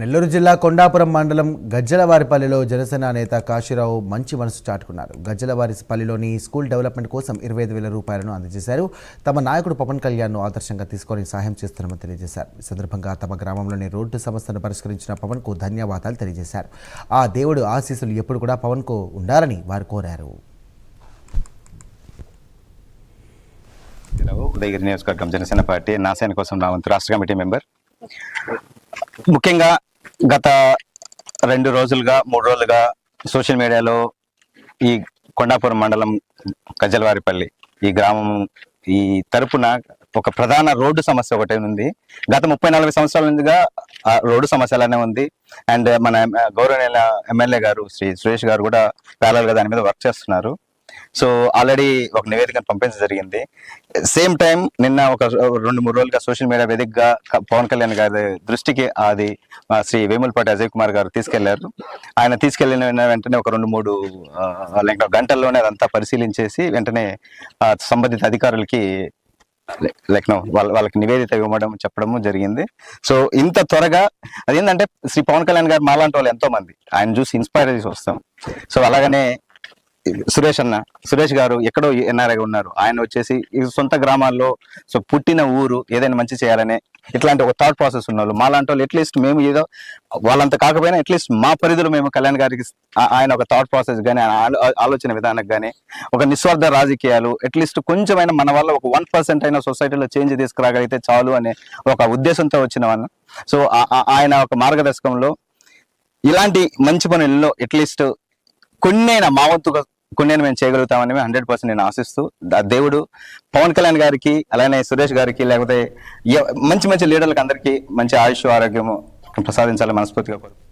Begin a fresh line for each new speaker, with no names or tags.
నెల్లూరు జిల్లా కొండాపురం మండలం గజ్జలవారిపల్లిలో జనసేన నేత కాశీరావు మంచి మనసు చాటుకున్నారు. గజ్జలవారిపల్లిలోని స్కూల్ డెవలప్మెంట్ కోసం ఇరవై ఐదు వేల రూపాయలను అందజేశారు. తమ నాయకుడు పవన్ కళ్యాణ్ను ఆదర్శంగా తీసుకొని సహాయం చేస్తున్నామని తెలియజేశారు. ఈ సందర్భంగా తమ గ్రామంలోని రోడ్డు సమస్యను పరిష్కరించిన పవన్కు ధన్యవాదాలు తెలియజేశారు. ఆ దేవుడు ఆశీస్సులు ఎప్పుడు కూడా పవన్కు ఉండాలని వారు కోరారు.
ఉదయగిరి నియోజకవర్గం జనసేన పార్టీ నాసేన కోసం నా వంతు రాష్ట్ర కమిటీ మెంబర్. ముఖ్యంగా గత రెండు రోజులుగా మూడు రోజులుగా సోషల్ మీడియాలో ఈ కొండాపురం మండలం గజ్జలవారిపల్లి ఈ గ్రామం ఈ తరపున ఒక ప్రధాన రోడ్డు సమస్య ఒకటే ఉంది. గత ముప్పై నలభై సంవత్సరాల నుండిగా ఆ రోడ్డు సమస్య అలానే ఉంది. అండ్ మన గౌరవనీయ ఎమ్మెల్యే గారు శ్రీ సురేష్ గారు కూడా ప్యారల్గా దాని మీద వర్క్ చేస్తున్నారు. సో ఆల్రెడీ ఒక నివేదికను పంపించడం జరిగింది. సేమ్ టైం నిన్న ఒక రెండు మూడు రోజులుగా సోషల్ మీడియా వేదికగా పవన్ కళ్యాణ్ గారి దృష్టికి అది శ్రీ వేములపాటి అజయ్ కుమార్ గారు తీసుకెళ్ళారు. ఆయన తీసుకెళ్ళిన వెంటనే ఒక రెండు మూడు గంటల్లోనే అదంతా పరిశీలించేసి వెంటనే సంబంధిత అధికారులకి లైక్ నో వాళ్ళ వాళ్ళకి నివేదిత ఇవ్వడం చెప్పడము జరిగింది. సో ఇంత త్వరగా అదేంటంటే శ్రీ పవన్ కళ్యాణ్ గారు మాలాంటి వాళ్ళు ఎంతో మంది ఆయన చూసి ఇన్స్పైర్ చేసి వస్తాం. సో అలాగనే సురేష్ అన్న సురేష్ గారు ఎక్కడో ఎన్ఆర్ఐ ఉన్నారు. ఆయన వచ్చేసి సొంత గ్రామాల్లో సో పుట్టిన ఊరు ఏదైనా మంచి చేయాలనే ఇట్లాంటి ఒక థాట్ ప్రాసెస్ ఉన్నారు మాలాంటి వాళ్ళు అట్లీస్ట్ మేము ఏదో వాళ్ళంత కాకపోయినా అట్లీస్ట్ మా పరిధిలో మేము కళ్యాణ్ గారికి ఆయన ఒక థాట్ ప్రాసెస్ కానీ ఆయన ఆలోచన విధానం కానీ ఒక నిస్వార్థ రాజకీయాలు అట్లీస్ట్ కొంచెమైనా మన వల్ల ఒక వన్ పర్సెంట్ అయినా సొసైటీలో చేంజ్ తీసుకురాగలిగితే చాలు అనే ఒక ఉద్దేశంతో వచ్చిన వాళ్ళు. సో ఆయన ఒక మార్గదర్శకంలో ఇలాంటి మంచి పనుల్లో అట్లీస్ట్ కొన్నైనా మా వంతుగా కొన్నైనా మేము చేయగలుగుతామని హండ్రెడ్ పర్సెంట్ నేను ఆశిస్తూ దేవుడు పవన్ కళ్యాణ్ గారికి అలానే సురేష్ గారికి లేకపోతే మంచి మంచి లీడర్లకు అందరికీ మంచి ఆయుష్ ఆరోగ్యము ప్రసాదించాలని మనస్ఫూర్తిగా కోరుకుంటున్నాను.